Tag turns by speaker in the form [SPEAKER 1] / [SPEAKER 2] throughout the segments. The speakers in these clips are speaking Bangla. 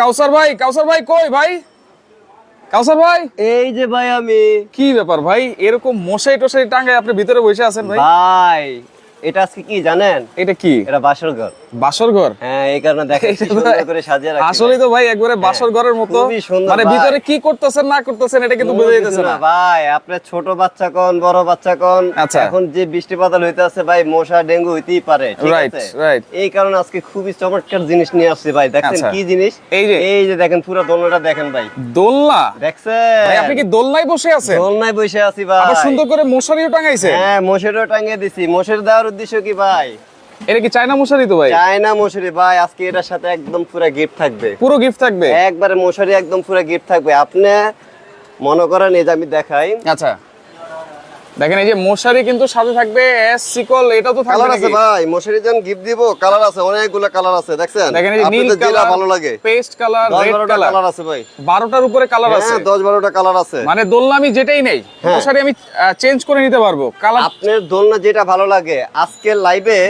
[SPEAKER 1] কাউসার ভাই কাউসার ভাই কই ভাই? কাউসার ভাই?
[SPEAKER 2] এই যে ভাই আমি।
[SPEAKER 1] কি ব্যাপার ভাই? এরকম মশাই টশাই টাঙ্গায় আপনি ভিতরে বসে আছেন ভাই?
[SPEAKER 2] ভাই এটা আজকে কি জানেন?
[SPEAKER 1] এটা কি?
[SPEAKER 2] এটা বাসর ঘর।
[SPEAKER 1] বাসর ঘর?
[SPEAKER 2] হ্যাঁ এই কারণে দেখেন সুন্দর করে সাজিয়ে রাখছি
[SPEAKER 1] আসলে তো ভাই একবারে বাসর ঘরের মতো। মানে ভিতরে কি করতেছেন না করতেছেন এটা কিন্তু বোঝা
[SPEAKER 2] কিছু না। ভাই আপনার ছোট বাচ্চা কোন বড় বাচ্চা কোন
[SPEAKER 1] আচ্ছা।
[SPEAKER 2] এখন যে বৃষ্টি বাদল ভাই মশা ডেঙ্গু হইতেই পারে ঠিক আছে?
[SPEAKER 1] Right.
[SPEAKER 2] এই কারণে আজকে খুবই চমৎকার জিনিস নিয়ে আসছি ভাই। দেখছেন
[SPEAKER 1] আচ্ছা।
[SPEAKER 2] কি জিনিস?
[SPEAKER 1] এই যে-
[SPEAKER 2] এই যে দেখেন পুরো দোলনাটা দেখেন ভাই।
[SPEAKER 1] দোলনা?
[SPEAKER 2] দেখছেন?
[SPEAKER 1] ভাই আপনি কি দোলনায় বসে আছেন?
[SPEAKER 2] দোলনায় বসে আছি ভাই।
[SPEAKER 1] আবার সুন্দর করে মশারিও টাঙাইছে?
[SPEAKER 2] হ্যাঁ মশারিও টাঙিয়ে দিছি। মশারি দেওয়ার উদ্দেশ্য কি ভাই?
[SPEAKER 1] এটা কি চায়না মশারি তো ভাই?
[SPEAKER 2] চায়না মশারি ভাই আজকে এটার সাথে একদম পুরো গিফট থাকবে।
[SPEAKER 1] পুরো গিফট থাকবে?
[SPEAKER 2] একবারে মশারি একদম পুরো গিফট থাকবে। আপনি মনে করেন এই যে আমি দেখাই।
[SPEAKER 1] আচ্ছা। দেখেন এই যে মশারি কিন্তু সাথে থাকবে এস সিকল এটা তো
[SPEAKER 2] কালার আছে ভাই মশারি যখন গিফট দিব কালার আছে অনেকগুলো কালার আছে দেখছেন?
[SPEAKER 1] দেখেন এই নীল কালার
[SPEAKER 2] ভালো লাগে।
[SPEAKER 1] পেস্ট কালার
[SPEAKER 2] দশ
[SPEAKER 1] রেড
[SPEAKER 2] বারোটা
[SPEAKER 1] কালার
[SPEAKER 2] কালার আছে ভাই।
[SPEAKER 1] 12টার উপরে কালার আছে।
[SPEAKER 2] হ্যাঁ দশ বারোটা কালার আছে।
[SPEAKER 1] মানে দোলনা আমি যেটাই নেই
[SPEAKER 2] হ্যাঁ।
[SPEAKER 1] মশারি আমি চেঞ্জ করে নিতে পারব। কালার
[SPEAKER 2] আপনার দোলনা যেটা ভালো লাগে আজকের লাইভে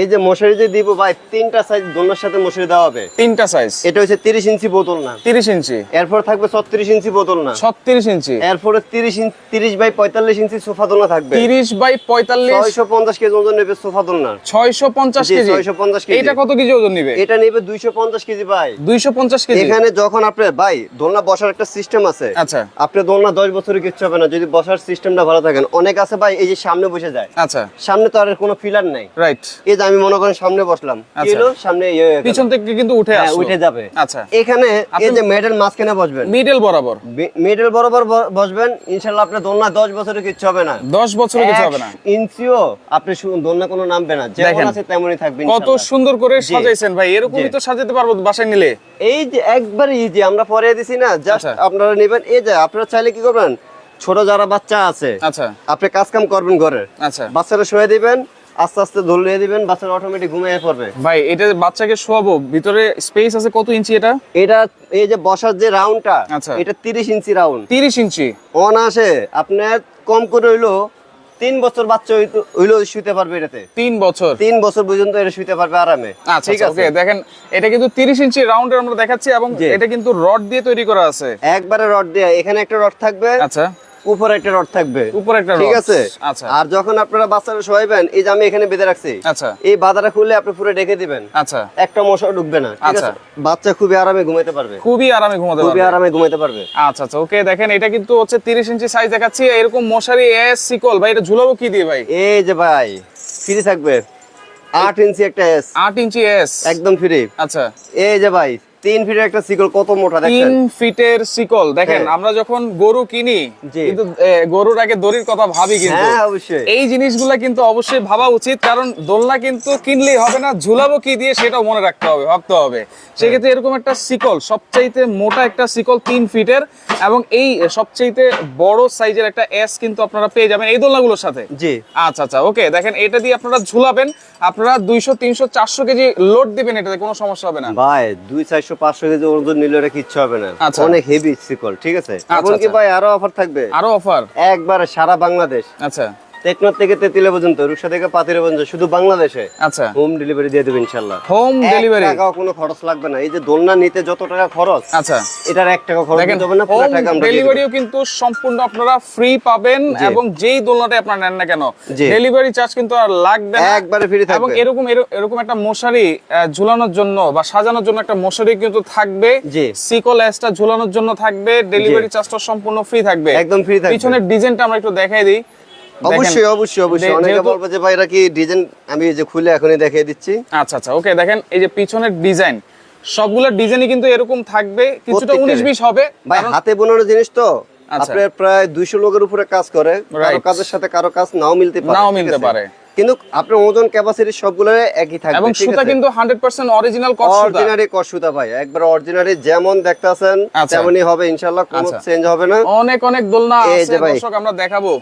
[SPEAKER 2] এই যে মশারি যে দিব ভাই তিনটা সাইজ দোলনার সাথে মশারি দেওয়া হবে।
[SPEAKER 1] তিনটা সাইজ
[SPEAKER 2] এটা হচ্ছে তিরিশ ইঞ্চি বোতল না।
[SPEAKER 1] 30 ইঞ্চি।
[SPEAKER 2] এরপর থাকবে ছত্রিশ ইঞ্চি বোতল না।
[SPEAKER 1] 36 ইঞ্চি।
[SPEAKER 2] এরপরে তিরিশ ইঞ্চি তিরিশ বাই পঁয়তাল্লিশ ইঞ্চি সোফা দোলনা থাকবে।
[SPEAKER 1] 30 বাই 45
[SPEAKER 2] ছয়শো পঞ্চাশ কেজি ওজন নেবে সোফা দোলনা
[SPEAKER 1] 650 কেজি।
[SPEAKER 2] 650 কেজি।
[SPEAKER 1] এটা কত কেজি ওজন নেবে?
[SPEAKER 2] এটা নেবে দুইশো পঞ্চাশ কেজি ভাই।
[SPEAKER 1] 250 কেজি।
[SPEAKER 2] এখানে যখন আপনার ভাই দোলনা বসার একটা সিস্টেম আছে।
[SPEAKER 1] আচ্ছা।
[SPEAKER 2] আপনি দোলনা দশ বছরের কিচ্ছু হবে না। যদি বসার সিস্টেমটা ভালো থাকেন। অনেক আছে ভাই এই যে সামনে বসে যায়।
[SPEAKER 1] আচ্ছা।
[SPEAKER 2] সামনে তো আর কোনো ফিলার নাই।
[SPEAKER 1] রাইট
[SPEAKER 2] এই আমি মনে করেন সামনে বসলাম। কি
[SPEAKER 1] আচ্ছা।
[SPEAKER 2] সামনে ইয়ে।
[SPEAKER 1] পিছন থেকে কিন্তু উঠে
[SPEAKER 2] হ্যাঁ, উঠে যাবে।
[SPEAKER 1] আচ্ছা।
[SPEAKER 2] এখানে এই যে মেডেল মাঝখানে বসবেন।
[SPEAKER 1] মিডল বরাবর।
[SPEAKER 2] মিডল বরাবর বসবেন। ইনশাল্লাহ আপনার দোলনা দশ বছরের কিচ্ছু হবে না।
[SPEAKER 1] 10 বছরে কিছু হবে না।
[SPEAKER 2] ইঞ্চিও আপনি দোলনা কোনো নামবে না। যেমন আছে তেমনই থাকবে
[SPEAKER 1] কত সুন্দর করে সাজাইছেন ভাই। এরকমই তো সাজাতে পারব বাসায় নিলে।
[SPEAKER 2] এই যে একবারে ইজি আমরা পরে দিছি না। জাস্ট
[SPEAKER 1] আচ্ছা।
[SPEAKER 2] আপনারা নেবেন। এই যে আপনারা চাইলে কি করবেন? ছোট যারা বাচ্চা আছে
[SPEAKER 1] আচ্ছা।
[SPEAKER 2] আপনি কাজ কাম করবেন ঘরে।
[SPEAKER 1] আচ্ছা।
[SPEAKER 2] বাচ্চারা শুয়ে দিবেন। আস্তে আস্তে ধরিয়ে দিবেন বাচ্চারা অটোমেটিক ঘুমিয়ে পড়বে।
[SPEAKER 1] ভাই এটা বাচ্চাকে শোয়াবো ভিতরে স্পেস আছে কত ইঞ্চি এটা?
[SPEAKER 2] এটা এই যে বসার যে রাউন্ডটা
[SPEAKER 1] আচ্ছা।
[SPEAKER 2] এটা তিরিশ ইঞ্চি রাউন্ড
[SPEAKER 1] 30 ইঞ্চি?
[SPEAKER 2] অনাসে আপনার কম করে হইল তিন বছর বাচ্চা হইতো- হইল শুতে পারবে এটাতে।
[SPEAKER 1] তিন বছর?
[SPEAKER 2] তিন বছর পর্যন্ত এটা শুতে পারবে আরামে।
[SPEAKER 1] আচ্ছা
[SPEAKER 2] ঠিক আছে?
[SPEAKER 1] দেখেন এটা কিন্তু 30 ইঞ্চি রাউন্ডের আমরা দেখাচ্ছি এবং। এটা কিন্তু রড দিয়ে তৈরি করা আছে।
[SPEAKER 2] একবারে রড দিয়ে এখানে একটা রড থাকবে।
[SPEAKER 1] আচ্ছা।
[SPEAKER 2] উপরে একটা রড থাকবে।
[SPEAKER 1] উপরে একটা
[SPEAKER 2] ঠিক আছে?
[SPEAKER 1] আচ্ছা।
[SPEAKER 2] আর যখন আপনারা বাচ্চারা শোয়াইবেন এই যে আমি এখানে বেঁধে রাখছি
[SPEAKER 1] আচ্ছা।
[SPEAKER 2] এই বাধাটা খুললে আপনি পুরো ডেকে দিবেন।
[SPEAKER 1] আচ্ছা।
[SPEAKER 2] একটা মশা ঢুকবে না ঠিক
[SPEAKER 1] আচ্ছা।
[SPEAKER 2] আছে? বাচ্চা খুবই আরামে ঘুমাইতে পারবে।
[SPEAKER 1] খুবই আরামে ঘুমাতে পারবে।
[SPEAKER 2] খুবই আরামে ঘুমাইতে পারবে।
[SPEAKER 1] আচ্ছা আচ্ছা ওকে দেখেন এটা কিন্তু হচ্ছে 30 ইঞ্চি সাইজ দেখাচ্ছি। এরকম মশারি এস সিকল ভাই এটা ঝুলাবো কি দিয়ে ভাই?
[SPEAKER 2] এই যে ভাই ফ্রি থাকবে। আট ইঞ্চি একটা এস
[SPEAKER 1] 8 ইঞ্চি এস
[SPEAKER 2] একদম ফ্রি
[SPEAKER 1] আচ্ছা।
[SPEAKER 2] এই যে ভাই তিন ফিটের একটা সিকল কত মোটা
[SPEAKER 1] তিন ফিটের সিকল দেখেন
[SPEAKER 2] হ্যাঁ।
[SPEAKER 1] আমরা যখন গরু কিনি কিন্তু গরুর আগে দড়ির কথা ভাবি কিন্তু।
[SPEAKER 2] হ্যাঁ অবশ্যই।
[SPEAKER 1] এই জিনিসগুলা কিন্তু অবশ্যই ভাবা উচিত কারণ দোলনা কিন্তু কিনলেই হবে না ঝুলাবো কি দিয়ে সেটাও মনে রাখতে হবে ভাবতে হবে। সেক্ষেত্রে এরকম একটা শিকল সবচাইতে মোটা একটা শিকল তিন ফিটের এবং এই সবচাইতে বড় সাইজের একটা এস কিন্তু আপনারা পেয়ে যাবেন এই দোলনাগুলোর সাথে।
[SPEAKER 2] জি।
[SPEAKER 1] আচ্ছা আচ্ছা ওকে দেখেন এটা দিয়ে আপনারা ঝুলাবেন আপনারা দুইশো তিনশো চারশো কেজি লোড দিবেন এটাতে কোনো সমস্যা হবে না।
[SPEAKER 2] ভাই দুই চারশো পাঁচশো কেজি ওজন নিলে এটা কিচ্ছু হবে না।
[SPEAKER 1] আচ্ছা।
[SPEAKER 2] অনেক হেভি সিকল ঠিক আছে?
[SPEAKER 1] এখন
[SPEAKER 2] এমনকি
[SPEAKER 1] আচ্ছা।
[SPEAKER 2] ভাই আরও অফার থাকবে?
[SPEAKER 1] আরও অফার
[SPEAKER 2] একবার সারা বাংলাদেশ।
[SPEAKER 1] আচ্ছা।
[SPEAKER 2] থেকে পর্যন্ত রূপসা থেকে পাতিরা পর্যন্ত শুধু বাংলাদেশে।
[SPEAKER 1] আচ্ছা।
[SPEAKER 2] হোম ডেলিভারি দিয়ে
[SPEAKER 1] হোম ডেলিভারি
[SPEAKER 2] টাকাও কোনো খরচ লাগবে না। এই যে দোলনা নিতে যত টাকা খরচ
[SPEAKER 1] আচ্ছা।
[SPEAKER 2] এটার টাকা খরচ হবে না পুরো টাকা আমরা
[SPEAKER 1] ডেলিভারিও কিন্তু সম্পূর্ণ আপনারা ফ্রি পাবেন এবং যেই আপনারা নেন না কেন ডেলিভারি চার্জ কিন্তু আর লাগবে না।
[SPEAKER 2] একবারে ফ্রি
[SPEAKER 1] এবং এরকম এরকম একটা মশারি ঝুলানোর জন্য বা সাজানোর জন্য একটা মশারি কিন্তু থাকবে।
[SPEAKER 2] জি।
[SPEAKER 1] সিকল এসটা ঝুলানোর জন্য থাকবে ডেলিভারি চার্জটা সম্পূর্ণ ফ্রি থাকবে।
[SPEAKER 2] একদম free থাকবে।
[SPEAKER 1] পিছনের ডিজাইনটা আমরা একটু দেখাই দিই।
[SPEAKER 2] অবশ্যই অবশ্যই অবশ্যই। অনেকে বলবে যে ভাই এটা কি ডিজাইন? আমি এই যে খুলে এখনই দেখিয়ে দিচ্ছি।
[SPEAKER 1] আচ্ছা আচ্ছা ওকে দেখেন এই যে পিছনের ডিজাইন সবগুলোর ডিজাইনই কিন্তু এরকম থাকবে কিছুটা
[SPEAKER 2] প্রত্যেকটারে।
[SPEAKER 1] উনিশ বিশ হবে
[SPEAKER 2] ভাই হাতে বোনানো জিনিস তো।
[SPEAKER 1] আচ্ছা।
[SPEAKER 2] আপনার প্রায় দুইশো লোকের উপরে কাজ করে
[SPEAKER 1] কারও
[SPEAKER 2] কাজের সাথে কারও কাজ নাও মিলতে পারে
[SPEAKER 1] নাও মিলতে পারে।
[SPEAKER 2] কিন্তু আপনার ওজন ক্যাপাসিটি সবগুলো একই থাকবে
[SPEAKER 1] এবং সুতা কিন্তু হান্ড্রেড পার্সেন্ট অরিজিনাল কট সুতা।
[SPEAKER 2] অরিজিনালি কসুতা ভাই একবার অরিজিনালি যেমন দেখতাছেন
[SPEAKER 1] আচ্ছা।
[SPEAKER 2] তেমনই হবে ইনশাআল্লাহ কোনো
[SPEAKER 1] আচ্ছা।
[SPEAKER 2] চেঞ্জ হবে না।
[SPEAKER 1] অনেক অনেক দোলনা আছে দর্শক আমরা দেখাবো।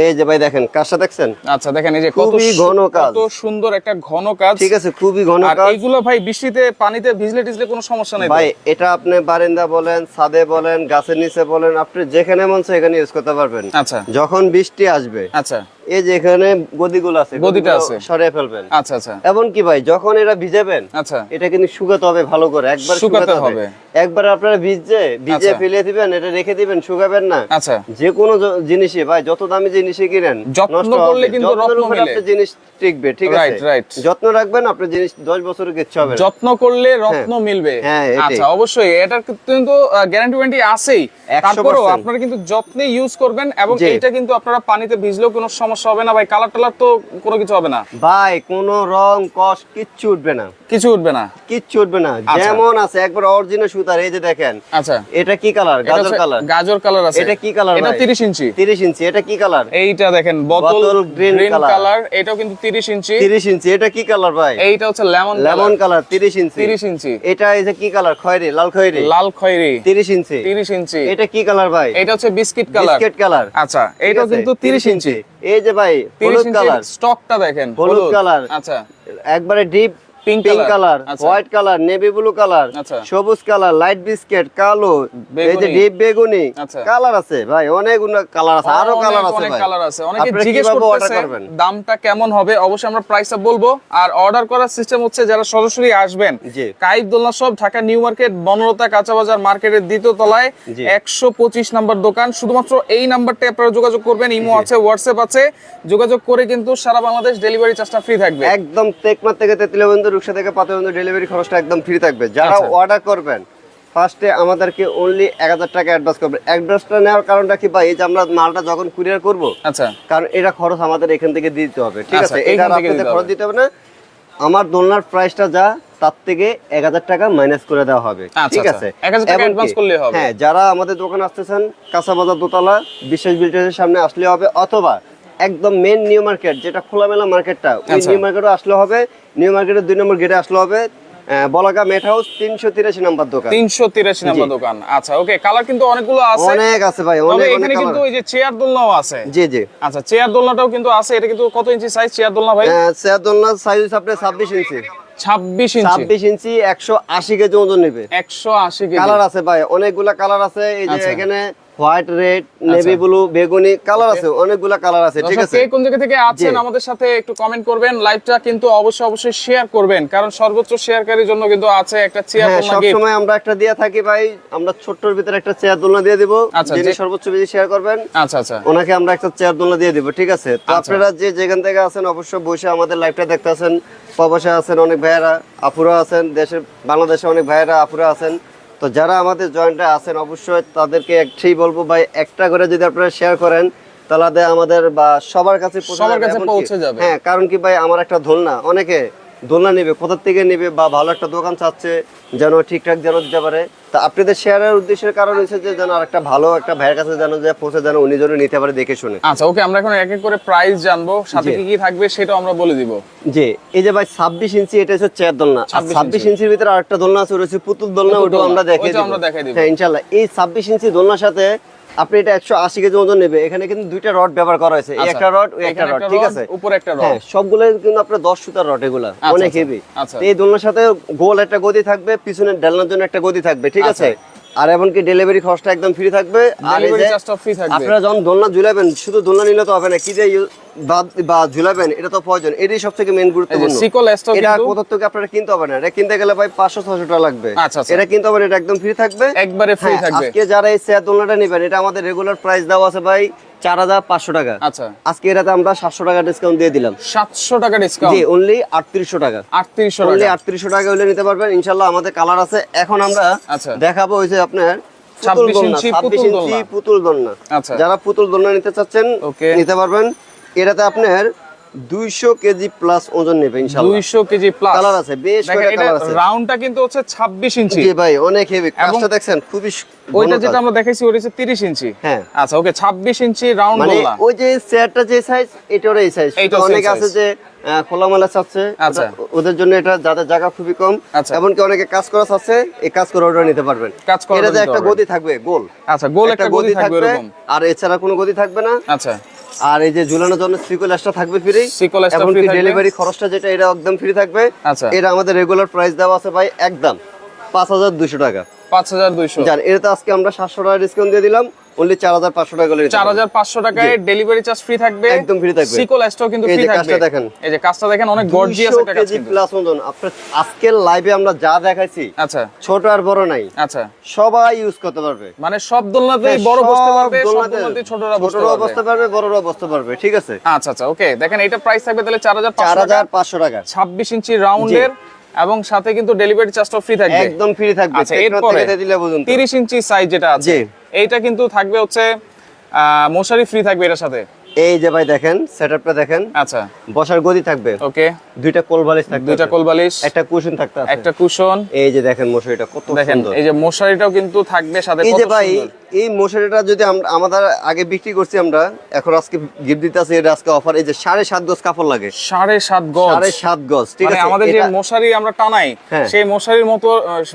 [SPEAKER 2] এই যে ভাই দেখেন কাজটা দেখছেন?
[SPEAKER 1] আচ্ছা দেখেন এই যে
[SPEAKER 2] খুবই ঘন কাজ।
[SPEAKER 1] কত সুন্দর একটা ঘন কাজ।
[SPEAKER 2] ঠিক আছে খুবই ঘন
[SPEAKER 1] আর
[SPEAKER 2] কাজ।
[SPEAKER 1] এইগুলো ভাই বৃষ্টিতে পানিতে ভিজলে টিজলে কোনো সমস্যা নাই
[SPEAKER 2] ভাই এটা আপনি বারান্দা বলেন ছাদে বলেন গাছের নিচে বলেন আপনি যেখানে মন চায় এখানে ইউজ করতে পারবেন।
[SPEAKER 1] আচ্ছা।
[SPEAKER 2] যখন বৃষ্টি আসবে
[SPEAKER 1] আচ্ছা।
[SPEAKER 2] এই যে এখানে গদিগুলো আছে
[SPEAKER 1] গদিটা আছে।
[SPEAKER 2] সরিয়ে ফেলবেন।
[SPEAKER 1] আচ্ছা আচ্ছা।
[SPEAKER 2] এবং কি ভাই যখন এটা ভিজাবেন
[SPEAKER 1] আচ্ছা।
[SPEAKER 2] এটা কিন্তু শুকাতে হবে ভালো করে একবার
[SPEAKER 1] শুকাতে
[SPEAKER 2] হবে। একবার আপনারা ভিজে ভিজে
[SPEAKER 1] আচ্ছা।
[SPEAKER 2] ফেলে দিবেন এটা রেখে দিবেন শুকাবেন না।
[SPEAKER 1] আচ্ছা।
[SPEAKER 2] যে কোনো জিনিসই ভাই যত দামি জিনিসই কিনেন
[SPEAKER 1] যত্ন করলে কিন্তু রত্ন মেলে।
[SPEAKER 2] আপনার জিনিস টিকবে ঠিক আছে?
[SPEAKER 1] right.
[SPEAKER 2] যত্ন রাখবেন আপনার জিনিস দশ বছরের কিচ্ছু হবে
[SPEAKER 1] যত্ন করলে রত্ন মিলবে।
[SPEAKER 2] হ্যাঁ,
[SPEAKER 1] আচ্ছা অবশ্যই এটার কিন্তু গ্যারান্টি ওয়ারেন্টি আছেই।
[SPEAKER 2] 100%
[SPEAKER 1] তারপরেও আপনারা কিন্তু যত্নে ইউজ করবেন এবং এটা কিন্তু আপনারা পানিতে ভিজলেও কোনো সমস্যা হবে না ভাই। কালার টালার তো কোনো কিছু হবে না।
[SPEAKER 2] ভাই কোনো রং কস কিচ্ছু উঠবে না।
[SPEAKER 1] কিছু উঠবে না।
[SPEAKER 2] কিচ্ছু উঠবে না।
[SPEAKER 1] আচ্ছা।
[SPEAKER 2] যেমন আছে একবার অরিজিনাল সুতার এই যে দেখেন
[SPEAKER 1] আচ্ছা।
[SPEAKER 2] এটা কি কালার গাজর কালার
[SPEAKER 1] গাজর কালার আছে।
[SPEAKER 2] এটা কি কালার
[SPEAKER 1] এটা 30 ইঞ্চি।
[SPEAKER 2] 30 ইঞ্চি এটা কি কালার
[SPEAKER 1] এইটা দেখেন বোতল গ্রিন কালার এটাও কিন্তু 30 ইঞ্চি।
[SPEAKER 2] 30 ইঞ্চি এটা কি কালার ভাই?
[SPEAKER 1] এইটা হচ্ছে lemon
[SPEAKER 2] lemon colour 30 inch.
[SPEAKER 1] 30 inch.
[SPEAKER 2] এটা এই যে কি কালার খয়েরি লাল খয়েরি।
[SPEAKER 1] লাল খয়েরি।
[SPEAKER 2] 30 ইঞ্চি।
[SPEAKER 1] 30 ইঞ্চি।
[SPEAKER 2] এটা কি কালার ভাই?
[SPEAKER 1] এটা হচ্ছে বিস্কিট কালার
[SPEAKER 2] বিস্কিট কালার
[SPEAKER 1] আচ্ছা এটাও কিন্তু 30 ইঞ্চি।
[SPEAKER 2] এই যে ভাই
[SPEAKER 1] 30
[SPEAKER 2] হলুদ কালার
[SPEAKER 1] স্টকটা দেখেন
[SPEAKER 2] হলুদ colour।
[SPEAKER 1] আচ্ছা।
[SPEAKER 2] একবারে ডিপ পিঙ্ক। কালার
[SPEAKER 1] আচ্ছা।
[SPEAKER 2] White colour navy blue colour
[SPEAKER 1] আচ্ছা।
[SPEAKER 2] সবুজ কালার লাইট বিস্কিট কালো এই যে ডিপ বেগুনি।
[SPEAKER 1] আচ্ছা।
[SPEAKER 2] কালার আছে ভাই অনেক কালার আছে
[SPEAKER 1] আরও
[SPEAKER 2] কালার আছে
[SPEAKER 1] অনেক কালার আছে। অনেকে জিজ্ঞেস করতেছে দামটা কেমন হবে? অবশ্যই আমরা প্রাইসটা বলব। আর অর্ডার করার সিস্টেম হচ্ছে যারা সরাসরি আসবেন। কাইফ দোলনা সব ঢাকা নিউ মার্কেট বনলতা কাঁচা বাজার মার্কেটের দ্বিতীয় তলায়। একশো পঁচিশ নাম্বার দোকান। শুধুমাত্র এই নাম্বারটা আপনারা যোগাযোগ করবেন ইমো আছে হোয়াটসঅ্যাপ আছে। যোগাযোগ করে কিন্তু সারা বাংলাদেশ ডেলিভারি চার্জটা ফ্রি থাকবে।
[SPEAKER 2] একদম তেকমা থেকে রুকসা থেকে পাতা বন্ধু ডেলিভারি খরচটা একদম ফ্রি থাকবে। যারা
[SPEAKER 1] আচ্ছা।
[SPEAKER 2] অর্ডার করবেন ফার্স্টে আমাদেরকে অনলি এক হাজার টাকা অ্যাডভান্স করবেন। অ্যাডভান্সটা নেওয়ার কারণটা কি ভাই? এই যে আমরা মালটা যখন কুরিয়ার করব
[SPEAKER 1] আচ্ছা।
[SPEAKER 2] কারণ এটা খরচ আমাদের এখান থেকে দিতে হবে ঠিক
[SPEAKER 1] আচ্ছা,
[SPEAKER 2] আছে? এটা আপনাদের খরচ দিতে হবে না। আমার দোলনার প্রাইসটা যা তার থেকে এক হাজার টাকা মাইনাস করে দেওয়া হবে
[SPEAKER 1] আচ্ছা,
[SPEAKER 2] ঠিক
[SPEAKER 1] আচ্ছা।
[SPEAKER 2] আছে?
[SPEAKER 1] 1000 টাকা
[SPEAKER 2] এমনকি-
[SPEAKER 1] advance করলেই হবে।
[SPEAKER 2] হ্যাঁ যারা আমাদের দোকানে আসতেছেন কাঁচাবাজার দোতলা বিশ্বাস বিল্ডার্সের সামনে আসলে হবে অথবা একদম মেন নিউ মার্কেট যেটা খোলামেলা মার্কেটটা ওই
[SPEAKER 1] আচ্ছা।
[SPEAKER 2] নিউ মার্কেটে আসলে হবে নিউ মার্কেটের দুই নম্বর গেটে আসলে হবে বলাকা মেট হাউস তিনশো তিরাশি নাম্বার দোকান।
[SPEAKER 1] তিনশো তিরাশি নাম্বার দোকান। আচ্ছা ওকে কালার কিন্তু অনেকগুলো আছে।
[SPEAKER 2] অনেক আছে ভাই অনেক
[SPEAKER 1] এখানে কিন্তু ওই যে চেয়ার দোলনাও আছে।
[SPEAKER 2] জি জি।
[SPEAKER 1] আচ্ছা চেয়ার দোলনাটাও কিন্তু আছে। এটা কিন্তু কত ইঞ্চি সাইজ চেয়ার দোলনা ভাই?
[SPEAKER 2] স্যার দোলনার সাইজ আপনার ছাব্বিশ ইঞ্চি
[SPEAKER 1] ছাব্বিশ ইঞ্চি
[SPEAKER 2] ছাব্বিশ ইঞ্চি একশো আশি কেজি ওজন নেবে।
[SPEAKER 1] একশো আশি কেজি।
[SPEAKER 2] কালার আছে ভাই অনেকগুলা কালার আছে। এই যে
[SPEAKER 1] আচ্ছা।
[SPEAKER 2] এখানে হোয়াইট রেড নেভি ব্লু বেগুনি কালার আছে অনেকগুলা কালার আছে ঠিক আছে?
[SPEAKER 1] কোন জায়গা থেকে আছেন আমাদের সাথে একটু কমেন্ট করবেন লাইভটা কিন্তু অবশ্যই অবশ্যই শেয়ার করবেন কারণ সর্বোচ্চ শেয়ারকারীর জন্য কিন্তু আছে একটা চেয়ার
[SPEAKER 2] হ্যাঁ
[SPEAKER 1] দোলনা
[SPEAKER 2] সব সময় আমরা একটা দিয়ে থাকি ভাই আমরা ছোট্টর ভিতরে একটা চেয়ার দোলনা দিয়ে দিব
[SPEAKER 1] আচ্ছা,
[SPEAKER 2] যিনি সর্বোচ্চ বেশি শেয়ার করবেন
[SPEAKER 1] আচ্ছা আচ্ছা।
[SPEAKER 2] ওনাকে আমরা একটা চেয়ার দোলনা দিয়ে দিব ঠিক আছে? তো
[SPEAKER 1] আচ্ছা।
[SPEAKER 2] আপনারা যে যেখান থেকে আছেন অবশ্যই বসে আমাদের লাইভটা দেখতে আছেন প্রবাসে আছেন অনেক ভাইয়েরা আপুরা আছেন দেশের বাংলাদেশে অনেক ভাইয়েরা আপুরা আছেন তো যারা আমাদের জয়েন্টে আছেন অবশ্যই তাদেরকে একটাই বলব ভাই একটা করে যদি আপনারা শেয়ার করেন তাহলে আমাদের বা সবার কাছে পৌঁছে
[SPEAKER 1] সবার। কাছে পৌঁছে যাবে।
[SPEAKER 2] হ্যাঁ কারণ কি ভাই আমার একটা দোলনা অনেকে দোলনা নেবে কোথা থেকে নেবে বা ভালো একটা দোকান চাচ্ছে যেন ঠিকঠাক যেন দিতে পারে। তা আপনাদের শেয়ারের উদ্দেশ্যের কারণ হচ্ছে যে যেন আর একটা ভালো একটা ভাইয়ের কাছে যেন যে পৌঁছে যেন উনি যেন নিতে পারে দেখে শুনে।
[SPEAKER 1] আচ্ছা ওকে আমরা এখন এক এক করে প্রাইস জানব সাথে কি কি থাকবে সেটাও আমরা বলে দিব।
[SPEAKER 2] যে এই যে ভাই ছাব্বিশ ইঞ্চি এটা হচ্ছে চেয়ার দোলনা।
[SPEAKER 1] 26
[SPEAKER 2] ছাব্বিশ ইঞ্চির ভিতরে আরেকটা দোলনা আছে হচ্ছে পুতুল দোলনা
[SPEAKER 1] পুতুল
[SPEAKER 2] ওটা আমরা
[SPEAKER 1] আমরা দেখাই দিব।
[SPEAKER 2] হ্যাঁ ইনশাল্লাহ এই ছাব্বিশ ইঞ্চি দোলনার সাথে আপনি এটা একশো আশি কেজি ওজন নেবে। এখানে কিন্তু দুইটা রড ব্যবহার করা হয়েছে।
[SPEAKER 1] আচ্ছা,
[SPEAKER 2] একটা রড ওই একটা রড ঠিক আছে?
[SPEAKER 1] উপরে একটা রড।
[SPEAKER 2] হ্যাঁ সবগুলো কিন্তু আপনার দশ সুতার রড এগুলা
[SPEAKER 1] আচ্ছা,
[SPEAKER 2] অনেক হেভি
[SPEAKER 1] আচ্ছা।
[SPEAKER 2] এই দোলনার সাথে গোল একটা গদি থাকবে পিছনে ডালনার জন্য একটা গদি থাকবে ঠিক আছে? আর এমনকি ডেলিভারি খরচটা একদম ফ্রি থাকবে। আর এই যে
[SPEAKER 1] চার্জটা ফ্রি থাকবে।
[SPEAKER 2] আপনারা যখন দোলনা ঝুলাবেন শুধু দোলনা নিলে তো হবে না কি যে বা- ঝুলাবেন এটা তো প্রয়োজন। এটাই সব থেকে মেন গুরুত্বপূর্ণ।
[SPEAKER 1] সিকল স্টক
[SPEAKER 2] এটা
[SPEAKER 1] কিন্তু
[SPEAKER 2] কোথা থেকে আপনারা কিনতে হবে না। এটা কিনতে গেলে ভাই পাঁচশো ছশো টাকা লাগবে।
[SPEAKER 1] আচ্ছা, আচ্ছা।
[SPEAKER 2] এটা কিনতে হবে না এটা একদম ফ্রি থাকবে।
[SPEAKER 1] একবারে ফ্রি
[SPEAKER 2] হ্যাঁ,
[SPEAKER 1] থাকবে।
[SPEAKER 2] আজকে যারা এই চেয়ার দোলনাটা নেবেন এটা আমাদের রেগুলার প্রাইস দেওয়া আছে ভাই চার হাজার পাঁচশো টাকা।
[SPEAKER 1] আচ্ছা।
[SPEAKER 2] আজকে এটাতে আমরা সাতশো টাকা ডিসকাউন্ট দিয়ে দিলাম।
[SPEAKER 1] সাতশো টাকা
[SPEAKER 2] জি অনলি আটত্রিশশো টাকা।
[SPEAKER 1] আটত্রিশশো
[SPEAKER 2] অনলি আটত্রিশশো টাকা হলে নিতে পারবেন। ইনশাল্লাহ আমাদের কালার আছে। এখন আমরা
[SPEAKER 1] আচ্ছা।
[SPEAKER 2] দেখাবো যে আপনার
[SPEAKER 1] ইঞ্চি পুতুল
[SPEAKER 2] ছাব্বিশ ইঞ্চি পুতুল দোলনা
[SPEAKER 1] আচ্ছা।
[SPEAKER 2] যারা পুতুল দন্না নিতে চাচ্ছেন নিতে পারবেন। এটাতে আপনার দুইশো কেজি প্লাস ওজন নেবে
[SPEAKER 1] কেজি প্লাস
[SPEAKER 2] কালার আছে বেশ কয়েকটা কালার আছে?
[SPEAKER 1] রাউন্ডটা কিন্তু হচ্ছে ছাব্বিশ ইঞ্চি।
[SPEAKER 2] জি ভাই অনেক হেভি কাজটা দেখছেন খুবই
[SPEAKER 1] ওইটা যেটা আমরা দেখাইছি ওটা হচ্ছে তিরিশ ইঞ্চি।
[SPEAKER 2] হ্যাঁ।
[SPEAKER 1] আচ্ছা ওকে ছাব্বিশ ইঞ্চি রাউন্ড
[SPEAKER 2] মানে ওই যে চেয়ারটা যে সাইজ এটারও এই সাইজ অনেকে আছে যে খোলামেলা চাচ্ছে। ওদের জন্য এটা যাদের জায়গা খুবই কম।
[SPEAKER 1] আচ্ছা।
[SPEAKER 2] এমনকি অনেকে কাজ করা চাচ্ছে এই কাজ করে ওটা নিতে পারবেন।
[SPEAKER 1] কাজ করা
[SPEAKER 2] এটাতে একটা গদি থাকবে গোল।
[SPEAKER 1] আচ্ছা গোল একটা গদি থাকবে
[SPEAKER 2] আর এছাড়া কোনো গদি থাকবে না।
[SPEAKER 1] আচ্ছা।
[SPEAKER 2] আর এই যে ঝুলানোর জন্য সিকল এক্সট্রা থাকবে ফ্রি
[SPEAKER 1] Sickle ফ্রি
[SPEAKER 2] ডেলিভারি খরচটা যেটা এটা একদম ফ্রি থাকবে।
[SPEAKER 1] আচ্ছা।
[SPEAKER 2] এটা আমাদের রেগুলার প্রাইস দেওয়া আছে ভাই একদম পাঁচ হাজার দুশো টাকা।
[SPEAKER 1] পাঁচ হাজার দুইশো।
[SPEAKER 2] জান এটাতে আজকে আমরা সাতশো টাকা ডিসকাউন্ট দিয়ে দিলাম। অনলি চার হাজার পাঁচশো টাকা করে নিতে
[SPEAKER 1] চার
[SPEAKER 2] পারবেন।
[SPEAKER 1] হাজার পাঁচশো টাকায় ডেলিভারি চার্জ ফ্রি থাকবে।
[SPEAKER 2] একদম free থাকবে।
[SPEAKER 1] কিন্তু
[SPEAKER 2] এই
[SPEAKER 1] ফ্রি
[SPEAKER 2] যে
[SPEAKER 1] থাকবে।
[SPEAKER 2] কাজটা দেখেন।
[SPEAKER 1] এই যে কাজটা দেখেন অনেক গর্জিয়াস একটা কাজ কিন্তু।
[SPEAKER 2] প্লাস ওজন। আপনার আজকের লাইভে আমরা যা দেখাইছি
[SPEAKER 1] আচ্ছা।
[SPEAKER 2] ছোট আর বড় নাই।
[SPEAKER 1] আচ্ছা।
[SPEAKER 2] সবাই ইউজ করতে পারবে।
[SPEAKER 1] মানে সব দোলনাতেই
[SPEAKER 2] হ্যাঁ,
[SPEAKER 1] বড় বসতে পারবে সব দোলনাতেই ছোটরা বসতে পারবে।
[SPEAKER 2] বসতে পারবে বড়রাও বসতে পারবে ঠিক আছে?
[SPEAKER 1] আচ্ছা আচ্ছা ওকে দেখেন এটা প্রাইস থাকবে তাহলে চার হাজার
[SPEAKER 2] চার হাজার পাঁচশো টাকা।
[SPEAKER 1] ছাব্বিশ ইঞ্চি রাউন্ডের এবং সাথে কিন্তু ডেলিভারি চার্জটাও ফ্রি থাকবে।
[SPEAKER 2] একদম ফ্রি থাকবে।
[SPEAKER 1] আচ্ছা, এরপরে
[SPEAKER 2] বুঝুন তো।
[SPEAKER 1] তিরিশ ইঞ্চি সাইজ যেটা আছে। এইটা কিন্তু থাকবে হচ্ছে মশারি ফ্রি থাকবে এটার সাথে।
[SPEAKER 2] এই যে ভাই দেখেন সেটআপটা দেখেন
[SPEAKER 1] আচ্ছা।
[SPEAKER 2] বসার গদি থাকবে।
[SPEAKER 1] ওকে।
[SPEAKER 2] দুইটা কোল বালিশ থাকবে
[SPEAKER 1] দুইটা কোল বালিশ।
[SPEAKER 2] একটা কুশন থাকতে আছে।
[SPEAKER 1] একটা কুশন
[SPEAKER 2] এই যে দেখেন মশারিটা কত
[SPEAKER 1] দেখেন
[SPEAKER 2] সুন্দর।
[SPEAKER 1] এই যে মশারিটাও কিন্তু থাকবে সাথে
[SPEAKER 2] এই যে ভাই এই মশারিটা যদি আমরা আমাদের আগে বিক্রি করছি আমরা এখন আজকে গিফট দিতে আছে এটা আজকে অফার এই যে সাড়ে সাত গজ কাপড় লাগে।
[SPEAKER 1] সাড়ে সাত গজ।
[SPEAKER 2] সাড়ে সাত গজ ঠিক
[SPEAKER 1] মানে
[SPEAKER 2] আছে?
[SPEAKER 1] আমাদের যে মশারি আমরা টানাই
[SPEAKER 2] হ্যাঁ।
[SPEAKER 1] সেই মশারির মতো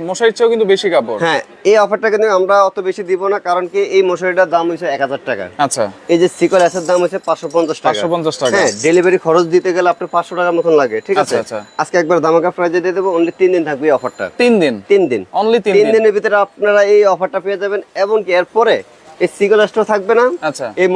[SPEAKER 1] মশারির চেয়েও কিন্তু বেশি কাপড়।
[SPEAKER 2] হ্যাঁ এই অফারটা কিন্তু আমরা অত বেশি দিব না কারণ কি এই মশারিটার দাম হচ্ছে এক হাজার টাকা।
[SPEAKER 1] আচ্ছা।
[SPEAKER 2] এই যে সিকল অ্যাসের দাম হচ্ছে পাঁচশো পঞ্চাশ টাকা।
[SPEAKER 1] 550 টাকা।
[SPEAKER 2] হ্যাঁ ডেলিভারি খরচ দিতে গেলে আপনার পাঁচশো টাকার মতন লাগে ঠিক আছে?
[SPEAKER 1] আচ্ছা, আচ্ছা।
[SPEAKER 2] আজকে একবার দামাকা প্রাইজে দিয়ে দেবো অনলি তিন দিন থাকবে এই অফারটা
[SPEAKER 1] তিন দিন?
[SPEAKER 2] তিন দিন।
[SPEAKER 1] অনলি তিন
[SPEAKER 2] দিনের ভিতরে আপনারা এই অফারটা পেয়ে যাবেন এবং কি এরপরে এই সিগল থাকবে না
[SPEAKER 1] আচ্ছা।
[SPEAKER 2] এই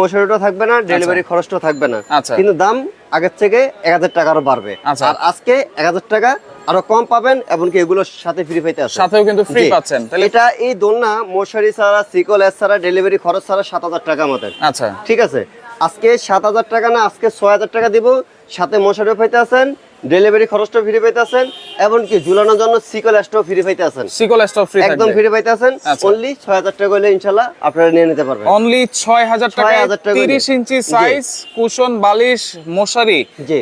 [SPEAKER 2] থাকবে না ডেলিভারি থাকবে না। কিন্তু দাম আগের থেকে এক হাজার টাকা আরও বাড়বে। আর আজকে এক হাজার টাকা আরও কম পাবেন এমনকি এগুলোর সাথে ফ্রি পাইতে আছে।
[SPEAKER 1] সাথেও কিন্তু ফ্রি পাচ্ছেন। তাহলে
[SPEAKER 2] এটা এই দোলনা মশারি ছাড়া সিকল এস ছাড়া ডেলিভারি খরচ ছাড়া সাত হাজার টাকা আমাদের।
[SPEAKER 1] আচ্ছা।
[SPEAKER 2] ঠিক আছে? আজকে সাত হাজার টাকা না আজকে ছয় হাজার টাকা দিব। সাথে মশারিও পাইতে আছেন। ডেলিভারি খরচটা ফ্রি পাইতে আছেন এমনকি ঝুলানোর জন্য সিকল এসটাও ফ্রি পাইতে আছেন
[SPEAKER 1] সিকল স্টক ফ্রি
[SPEAKER 2] একদম ফ্রি পাইতে আছেন
[SPEAKER 1] আচ্ছা।
[SPEAKER 2] অনলি ছয় হাজার টাকা হলে ইনশাল্লাহ আপনারা নিয়ে নিতে পারবেন
[SPEAKER 1] অনলি ছয় হাজার টাকায়
[SPEAKER 2] 6,000 টাকা
[SPEAKER 1] তিরিশ
[SPEAKER 2] দিয়ে।
[SPEAKER 1] ইঞ্চি সাইজ কুশন বালিশ মশারি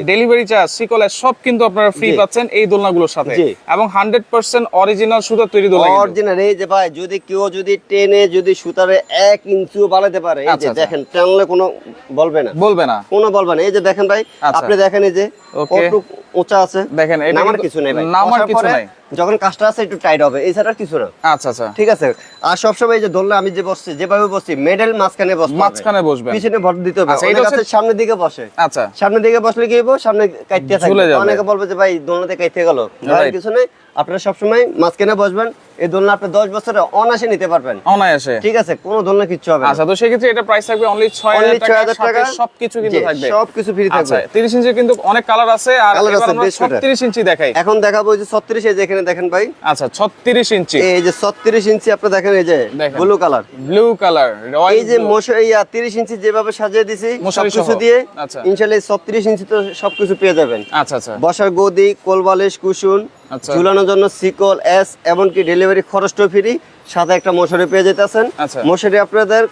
[SPEAKER 1] ডেলিভারি চার্জ সিকল সব কিন্তু আপনারা ফ্রি পাচ্ছেন এই দোলনাগুলোর সাথে। এবং হান্ড্রেড পার্সেন্ট অরিজিনাল সুতা তৈরি দোলনা
[SPEAKER 2] অরিজিনাল এই যে ভাই যদি কেউ যদি টেনে যদি সুতারে এক ইঞ্চিও বাড়াতে পারে এই
[SPEAKER 1] আচ্ছা,
[SPEAKER 2] যে
[SPEAKER 1] আচ্ছা।
[SPEAKER 2] দেখেন টানলে কোনো বলবে না
[SPEAKER 1] বলবে না
[SPEAKER 2] কোনো বলবে না এই যে দেখেন ভাই
[SPEAKER 1] আচ্ছা।
[SPEAKER 2] আপনি দেখেন এই যে. কত উঁচা আছে
[SPEAKER 1] দেখেন, এটা
[SPEAKER 2] নামার কিছু নেই ভাই
[SPEAKER 1] নামার কিছু নাই।
[SPEAKER 2] যখন কাজটা আছে একটু টাইট হবে। এই ছাড়া কিছু না।
[SPEAKER 1] আচ্ছা আচ্ছা।
[SPEAKER 2] ঠিক আছে? আর সবসময় এই যে ধরলে আমি যে বসছি যেভাবে বসছি মেডেল মাঝখানে বসতে হবে।
[SPEAKER 1] মাঝখানে বসবেন।
[SPEAKER 2] পিছনে ভর দিতে হবে।
[SPEAKER 1] আচ্ছা,
[SPEAKER 2] অনেক আছে সামনের দিকে বসে।
[SPEAKER 1] আচ্ছা।
[SPEAKER 2] সামনের দিকে বসলে কি হইব? সামনে কাইতে থাকবে। অনেকে বলবে যে ভাই দোলনাতে কাইতে গেল। কিছু নেই। আপনারা সবসময় মাঝখানে বসবেন। এই দোলনা আপনি দশ বছরে অনাসে নিতে পারবেন।
[SPEAKER 1] অনায়াসে।
[SPEAKER 2] ঠিক আছে? কোনো দোলনা কিচ্ছু হবে
[SPEAKER 1] আচ্ছা তো সেক্ষেত্রে এটা প্রাইস থাকবে অনলি ছয় হাজার টাকা সবকিছু কিন্তু থাকবে।
[SPEAKER 2] সবকিছু ফ্রি
[SPEAKER 1] আচ্ছা
[SPEAKER 2] থাকবে
[SPEAKER 1] তিরিশ ইঞ্চির কিন্তু অনেক কালার আছে আর। ছত্রিশ ইঞ্চি দেখাই।
[SPEAKER 2] এখন দেখাবো যে ছত্রিশ এই যে এখানে দেখেন ভাই।
[SPEAKER 1] আচ্ছা ছত্রিশ ইঞ্চি।
[SPEAKER 2] এই যে ছত্রিশ ইঞ্চি আপনি দেখেন এই যে ব্লু কালার।
[SPEAKER 1] ব্লু কালার
[SPEAKER 2] এই যে মশারি ইয়া তিরিশ ইঞ্চি যেভাবে সাজিয়ে দিছি সবকিছু দিয়ে
[SPEAKER 1] আচ্ছা।
[SPEAKER 2] ইনশাল্লাহ ছত্রিশ ইঞ্চি তো সবকিছু পেয়ে যাবেন।
[SPEAKER 1] আচ্ছা আচ্ছা।
[SPEAKER 2] বসার গদি কোলবালিশ কুসুন
[SPEAKER 1] আচ্ছা।
[SPEAKER 2] ঝুলানোর জন্য সিকল এস এমনকি ডেলিভারি খরচটাও ফ্রি। সাথে একটা মশারি পেয়ে যেতেছেন।
[SPEAKER 1] আচ্ছা।
[SPEAKER 2] মশারি আপনাদের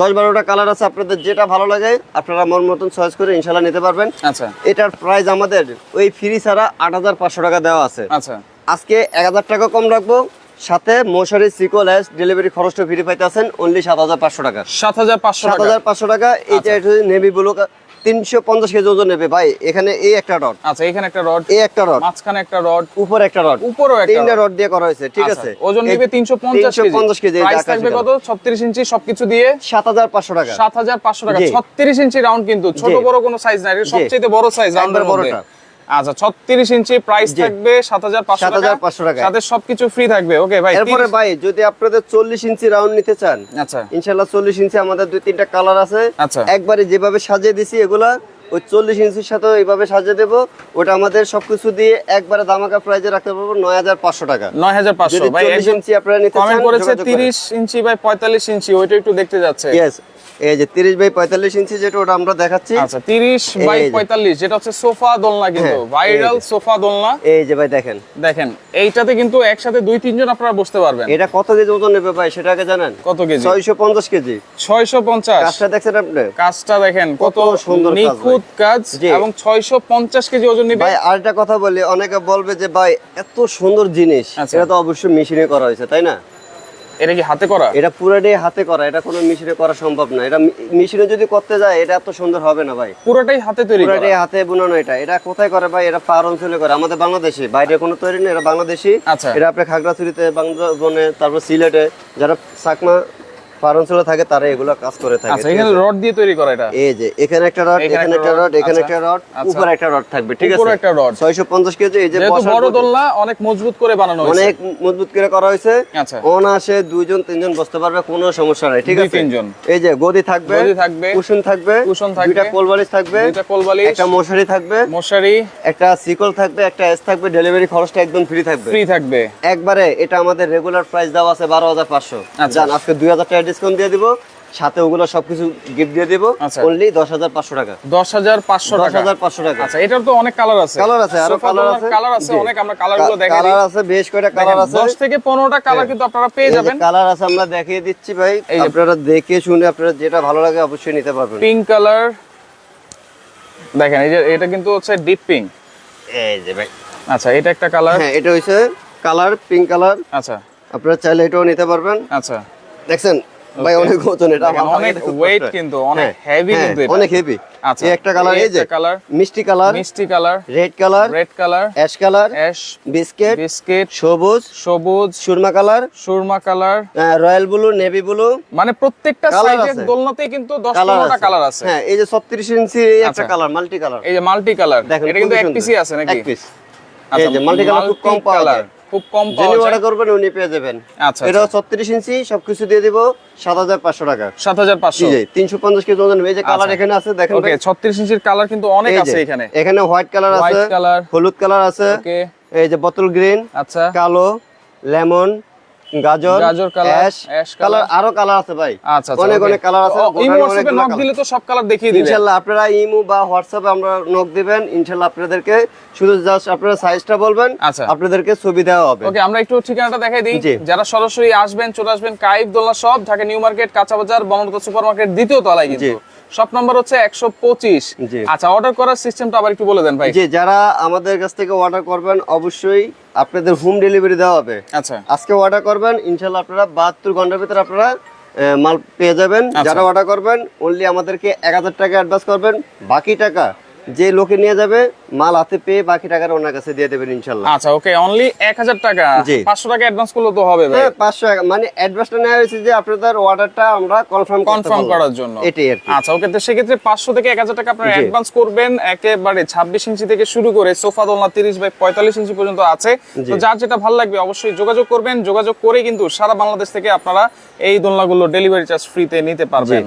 [SPEAKER 2] দশ বারোটা কালার আছে আপনাদের যেটা ভালো লাগে আপনারা মন মতন চয়েস করে ইনশাল্লাহ নিতে পারবেন।
[SPEAKER 1] আচ্ছা।
[SPEAKER 2] এটার প্রাইস আমাদের ওই ফ্রি ছাড়া আট হাজার পাঁচশো টাকা দেওয়া আছে।
[SPEAKER 1] আচ্ছা।
[SPEAKER 2] আজকে এক হাজার টাকা কম রাখব। সাথে মশারি সিকল এস ডেলিভারি খরচটা ফ্রি পাইতেছেন অনলি সাত হাজার পাঁচশো টাকা।
[SPEAKER 1] সাত হাজার পাঁচশো
[SPEAKER 2] সাত হাজার পাঁচশো টাকা এইটা
[SPEAKER 1] আচ্ছা।
[SPEAKER 2] একটু নেভি ব্লু তিনশো পঞ্চাশ কেজি ওজন নেবে ভাই এখানে এই একটা রড
[SPEAKER 1] আচ্ছা এখানে একটা রড
[SPEAKER 2] এই একটা রড
[SPEAKER 1] মাঝখানে একটা রড
[SPEAKER 2] উপরে একটা রড
[SPEAKER 1] উপরেও
[SPEAKER 2] তিনটা
[SPEAKER 1] রড।
[SPEAKER 2] দিয়ে করা হয়েছে ঠিক
[SPEAKER 1] আচ্ছা,
[SPEAKER 2] আছে।
[SPEAKER 1] ওজন নিবে তিনশো পঞ্চাশ
[SPEAKER 2] পঞ্চাশ কেজি
[SPEAKER 1] থাকবে কত? ছত্রিশ ইঞ্চি সবকিছু দিয়ে।
[SPEAKER 2] সাত হাজার পাঁচশো টাকা।
[SPEAKER 1] সাত হাজার পাঁচশো টাকা। ছত্রিশ ইঞ্চি রাউন্ড কিন্তু ছোট বড় কোনো সাইজ নাই সবচেয়ে বড় সাইজ রাউন্ডের
[SPEAKER 2] বড়টা।
[SPEAKER 1] আচ্ছা ছত্রিশ ইঞ্চি প্রাইস থাকবে সাত হাজার পাঁচশো টাকা।
[SPEAKER 2] 7,500 টাকা।
[SPEAKER 1] সাথে সবকিছু ফ্রি থাকবে। ওকে ভাই
[SPEAKER 2] এরপরে ভাই যদি আপনাদের চল্লিশ ইঞ্চি রাউন্ড নিতে চান
[SPEAKER 1] আচ্ছা।
[SPEAKER 2] ইনশাল্লাহ চল্লিশ ইঞ্চি আমাদের দুই তিনটা কালার আছে।
[SPEAKER 1] আচ্ছা।
[SPEAKER 2] একবারে যেভাবে সাজিয়ে দিছি এগুলা ওই চল্লিশ ইঞ্চির সাথে এইভাবে সাজিয়ে দেবো। ওটা আমাদের সবকিছু দিয়ে একবারে দামাকা প্রাইজে রাখতে পারব নয় হাজার পাঁচশো টাকা।
[SPEAKER 1] নয় হাজার পাঁচশো।
[SPEAKER 2] চল্লিশ ইঞ্চি আপনারা নিতে চান
[SPEAKER 1] করেছে তিরিশ ইঞ্চি বাই পঁয়তাল্লিশ ইঞ্চি ওইটা একটু দেখতে যাচ্ছে।
[SPEAKER 2] ইয়েস এই যে তিরিশ বাই পঁয়তাল্লিশ ইঞ্চি যেটা ওটা আমরা দেখাচ্ছি।
[SPEAKER 1] আচ্ছা বাই
[SPEAKER 2] এই যে।
[SPEAKER 1] পঁয়তাল্লিশ যেটা হচ্ছে সোফা দোলনা কিন্তু
[SPEAKER 2] হ্যাঁ,
[SPEAKER 1] ভাইরাল
[SPEAKER 2] এই যে।
[SPEAKER 1] সোফা দোলনা।
[SPEAKER 2] এই যে ভাই দেখেন।
[SPEAKER 1] দেখেন এইটাতে কিন্তু একসাথে দুই তিনজন আপনারা বসতে পারবেন।
[SPEAKER 2] এটা কত কেজি ওজন নেবে ভাই সেটা আগে জানেন?
[SPEAKER 1] কত কেজি?
[SPEAKER 2] ছয়শো পঞ্চাশ কেজি।
[SPEAKER 1] ছয়শো পঞ্চাশ।
[SPEAKER 2] কাজটা দেখছেন আপনি?
[SPEAKER 1] কাজটা দেখেন কত
[SPEAKER 2] সুন্দর কাজ
[SPEAKER 1] কাজ এবং ওজন নিবে।
[SPEAKER 2] ভাই আরেকটা কথা বলি অনেকে বলবে যে ভাই এত সুন্দর জিনিস
[SPEAKER 1] আচ্ছা।
[SPEAKER 2] এটা তো অবশ্যই মেশিনে করা হয়েছে তাই না?
[SPEAKER 1] এটা কি হাতে করা?
[SPEAKER 2] এটা পুরাটাই হাতে করা এটা কোনো মেশিনে করা সম্ভব না। এটা মেশিনে যদি করতে যায় এটা এত সুন্দর হবে না ভাই।
[SPEAKER 1] পুরোটাই হাতে তৈরি
[SPEAKER 2] পুরাটাই হাতে বোনানো এটা। এটা কোথায় করে ভাই? এটা পাহাড় অঞ্চলে করে। আমাদের বাংলাদেশে বাইরে কোনো তৈরি নেই এটা বাংলাদেশি।
[SPEAKER 1] আচ্ছা।
[SPEAKER 2] এটা আপনি খাগড়াছড়িতে বান্দরবনে তারপর সিলেটে যারা চাকমা থাকে তারা এগুলো কাজ করে থাকে
[SPEAKER 1] আচ্ছা এখানে রড দিয়ে তৈরি করা এটা
[SPEAKER 2] এই যে এখানে একটা রড
[SPEAKER 1] এখানে একটা রড,
[SPEAKER 2] এখানে
[SPEAKER 1] আচ্ছা,
[SPEAKER 2] একটা রড
[SPEAKER 1] আচ্ছা।
[SPEAKER 2] উপরে একটা রড থাকবে ঠিক আছে
[SPEAKER 1] উপরে একটা রড।
[SPEAKER 2] 650 কেজি এই যে
[SPEAKER 1] বড় দোলনা অনেক মজবুত করে বানানো হয়েছে
[SPEAKER 2] অনেক মজবুত করে করা হয়েছে
[SPEAKER 1] আচ্ছা।
[SPEAKER 2] অনাসে দুইজন তিনজন বসতে পারবে কোনো সমস্যা নাই ঠিক
[SPEAKER 1] দুই,
[SPEAKER 2] আছে
[SPEAKER 1] তিনজন।
[SPEAKER 2] এই যে গদি থাকবে
[SPEAKER 1] গদি থাকবে,
[SPEAKER 2] কুশন থাকবে
[SPEAKER 1] কুশন থাকবে,
[SPEAKER 2] দুইটা কোলবালিশ থাকবে
[SPEAKER 1] দুইটা কোলবালিশ,
[SPEAKER 2] একটা মশারি থাকবে
[SPEAKER 1] মশারি
[SPEAKER 2] একটা সিকল থাকবে একটা এস থাকবে ডেলিভারি খরচটা একদম ফ্রি থাকবে
[SPEAKER 1] ফ্রি থাকবে
[SPEAKER 2] একবারে এটা আমাদের রেগুলার প্রাইস দেওয়া আছে বারো হাজার পাঁচশো
[SPEAKER 1] আচ্ছা।
[SPEAKER 2] জান আজকে দুই হাজার টাকা ডিসকাউন্ট দিয়ে দিব সাথে ওগুলো সবকিছু গিফট দিয়ে দিব
[SPEAKER 1] আচ্ছা।
[SPEAKER 2] অনলি দশ হাজার পাঁচশো টাকা।
[SPEAKER 1] দশ হাজার পাঁচশো
[SPEAKER 2] দশ
[SPEAKER 1] টাকা
[SPEAKER 2] হাজার পাঁচশো টাকা।
[SPEAKER 1] আচ্ছা এটার তো অনেক কালার আছে।
[SPEAKER 2] কালার আছে আরও কালার আছে।
[SPEAKER 1] কালার আছে অনেক আমরা কালারগুলো দেখাই
[SPEAKER 2] কালার আছে বেশ কয়টা কালার আছে।
[SPEAKER 1] দশ থেকে পনেরোটা কালার কিন্তু আপনারা পেয়ে যাবেন।
[SPEAKER 2] কালার আছে আমরা দেখিয়ে দিচ্ছি ভাই। আপনারা দেখে শুনে আপনারা যেটা ভালো লাগে অবশ্যই নিতে পারবেন।
[SPEAKER 1] পিঙ্ক কালার দেখেন এই যে এটা কিন্তু হচ্ছে ডিপ পিঙ্ক
[SPEAKER 2] এই যে ভাই।
[SPEAKER 1] আচ্ছা এটা একটা কালার
[SPEAKER 2] হ্যাঁ এটা হইছে কালার পিঙ্ক কালার
[SPEAKER 1] আচ্ছা।
[SPEAKER 2] আপনারা চাইলে এটাও নিতে পারবেন।
[SPEAKER 1] আচ্ছা।
[SPEAKER 2] দেখছেন? ভাই অনেক ওজন এটা
[SPEAKER 1] অনেক
[SPEAKER 2] হয়।
[SPEAKER 1] কিন্তু, অনেক
[SPEAKER 2] হ্যাঁ,
[SPEAKER 1] heavy
[SPEAKER 2] হ্যাঁ,
[SPEAKER 1] কিন্তু এটা।
[SPEAKER 2] অনেক হেভি
[SPEAKER 1] আচ্ছা
[SPEAKER 2] একটা কালার এই যে
[SPEAKER 1] কালার
[SPEAKER 2] মিষ্টি কালার
[SPEAKER 1] মিষ্টি colour
[SPEAKER 2] red colour
[SPEAKER 1] red colour
[SPEAKER 2] ash colour
[SPEAKER 1] ash
[SPEAKER 2] biscuit
[SPEAKER 1] biscuit
[SPEAKER 2] সবুজ
[SPEAKER 1] সবুজ
[SPEAKER 2] সুরমা colour
[SPEAKER 1] Surma colour
[SPEAKER 2] royal blue navy blue
[SPEAKER 1] মানে প্রত্যেকটা সাইজের দোলনাতে কিন্তু দশ
[SPEAKER 2] কালার
[SPEAKER 1] পনেরোটা
[SPEAKER 2] আছে।
[SPEAKER 1] কালার আছে।
[SPEAKER 2] হ্যাঁ এই যে 36 ইঞ্চি একটা। কালার মাল্টি কালার
[SPEAKER 1] এই যে মাল্টি কালার এটা কিন্তু এক পিসই আছে নাকি?
[SPEAKER 2] এক পিস
[SPEAKER 1] আচ্ছা,
[SPEAKER 2] মাল্টি কালার খুব কম পাওয়া যায়।
[SPEAKER 1] খুব কম
[SPEAKER 2] যিনি অর্ডার করবেন উনি পেয়ে যাবেন।
[SPEAKER 1] আচ্ছা
[SPEAKER 2] এটা 36 ইঞ্চি সবকিছু দিয়ে দেব 7500 টাকা।
[SPEAKER 1] সাত হাজার পাঁচশো।
[SPEAKER 2] জি জি 350 কেজি ওজন। এই যে কালার
[SPEAKER 1] আচ্ছা।
[SPEAKER 2] এখানে আছে দেখেন
[SPEAKER 1] ওকে
[SPEAKER 2] ভাই।
[SPEAKER 1] ছত্রিশ ইঞ্চির কালার কিন্তু অনেক আছে এখানে।
[SPEAKER 2] এখানে হোয়াইট কালার আছে
[SPEAKER 1] হোয়াইট কালার
[SPEAKER 2] হলুদ কালার আছে।
[SPEAKER 1] ওকে
[SPEAKER 2] এই যে বোতল গ্রিন
[SPEAKER 1] আচ্ছা।
[SPEAKER 2] কালো লেমন গাজর
[SPEAKER 1] গাজর কালার,
[SPEAKER 2] অ্যাশ কালার। আরও কালার আছে ভাই।
[SPEAKER 1] আচ্ছা আচ্ছা,
[SPEAKER 2] অনেক অনেক কালার আছে
[SPEAKER 1] ইমো হোয়াটসঅ্যাপে নক দিলে তো সব কালার দেখিয়ে দিবে।
[SPEAKER 2] ইনশাল্লাহ আপনারা ইমো বা হোয়াটসঅ্যাপে আমরা নক দিবেন। ইনশাল্লাহ আপনাদেরকে শুধু জাস্ট আপনারা সাইজটা বলবেন
[SPEAKER 1] আচ্ছা।
[SPEAKER 2] আপনাদেরকে ছবি দেওয়া হবে।
[SPEAKER 1] ওকে আমরা একটু ঠিকানাটা দেখাই দিই। যারা সরাসরি আসবেন চলে আসবেন কাইফ দোলনা সব ঢাকা নিউ মার্কেট কাঁচা বাজার বনরত সুপার মার্কেট দ্বিতীয় তলায় কিন্তু। শপ নাম্বার হচ্ছে একশো পঁচিশ।
[SPEAKER 2] জি।
[SPEAKER 1] আচ্ছা অর্ডার করার সিস্টেমটা আবার একটু বলে দেন ভাই।
[SPEAKER 2] যে যারা আমাদের কাছ থেকে অর্ডার করবেন অবশ্যই আপনাদের হোম ডেলিভারি দেওয়া হবে।
[SPEAKER 1] আচ্ছা।
[SPEAKER 2] আজকে অর্ডার করবেন ইনশাল্লাহ আপনারা বাহাত্তর ঘণ্টার ভিতরে আপনারা মাল পেয়ে যাবেন।
[SPEAKER 1] আচ্ছা।
[SPEAKER 2] যারা অর্ডার করবেন অনলি আমাদেরকে এক হাজার টাকা অ্যাডভান্স করবেন। বাকি টাকা যে লোকে নিয়ে যাবে মাল হাতে পেয়ে বাকি টাকাটা ওনার কাছে দিয়ে দেবেন ইনশাল্লাহ।
[SPEAKER 1] আচ্ছা ওকে অনলি এক হাজার টাকা।
[SPEAKER 2] জি।
[SPEAKER 1] পাঁচশো টাকা অ্যাডভান্স করলে তো হবে ভাই।
[SPEAKER 2] হ্যাঁ পাঁচশো টাকা মানে অ্যাডভান্সটা নেওয়া হয়েছে যে আপনাদের অর্ডারটা আমরা কনফার্ম
[SPEAKER 1] কনফার্ম করার জন্য।
[SPEAKER 2] এটাই আর
[SPEAKER 1] আচ্ছা ওকে তো সেক্ষেত্রে পাঁচশো থেকে এক হাজার টাকা আপনারা অ্যাডভান্স করবেন একেবারে ছাব্বিশ ইঞ্চি থেকে শুরু করে সোফা দোলনা তিরিশ বাই পঁয়তাল্লিশ ইঞ্চি পর্যন্ত আছে। তো যার যেটা ভালো লাগবে অবশ্যই যোগাযোগ করবেন। যোগাযোগ করে কিন্তু সারা বাংলাদেশ থেকে আপনারা এই দোলনাগুলো ডেলিভারি চার্জ ফ্রিতে নিতে পারবেন।